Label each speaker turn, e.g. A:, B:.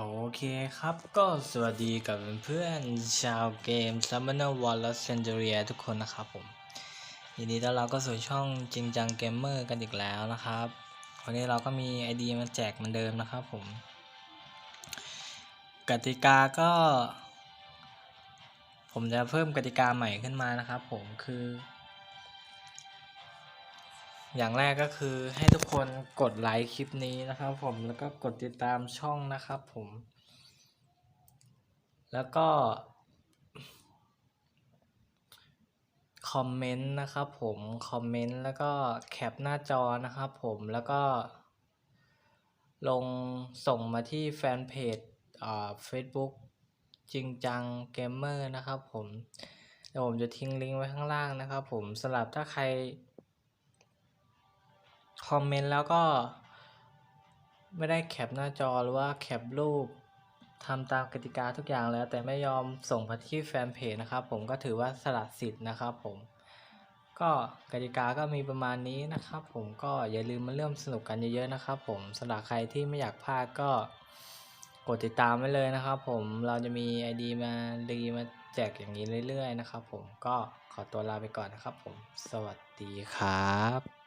A: โอเคครับก็สวัสดีกับเพื่อนๆชาวเกม Summoner War Lost Centuria ทุกคนนะครับผมยินดีต้อนรับก็สู่ช่องจริงจังเกมเมอร์กันอีกแล้วนะครับ วันนี้เราก็มี ID มาแจกเหมือนเดิมนะครับผม กติกาก็ ผมจะเพิ่มกติกาใหม่ขึ้นมานะครับผมคือ อย่างแรกก็คือให้ทุกคนกดไลค์คลิปนี้นะครับผมแล้วก็กดติดตามช่องนะครับผม แล้วก็ คอมเมนต์นะครับผมคอมเมนต์แล้วก็แคปหน้าจอนะครับผมแล้วก็ ลงส่งมาที่แฟนเพจอ่า Facebook จริงจังเกมเมอร์นะครับผมเดี๋ยวผมจะทิ้งลิงก์ไว้ข้างล่างนะครับผมสำหรับถ้าใคร อมเมนต์แล้วก็ไม่ได้แคปหน้าจอหรือว่าแคปรูปทำตามกติกาทุกอย่างแล้ว แต่ไม่ยอมส่งมาที่แฟนเพจนะครับ ผมก็ถือว่าสละสิทธิ์นะครับผมก็กติกาก็มีประมาณนี้นะครับ ผมก็อย่าลืมมาเริ่มสนุกกันเยอะๆนะครับ ผมสำหรับใครที่ไม่อยากพลาดก็กดติดตามไว้เลยนะครับ ผมเราจะมี ID มารีมาแจกอย่างนี้เรื่อยๆนะครับ ผมก็ขอตัวลาไปก่อนนะครับ ผมสวัสดีครับ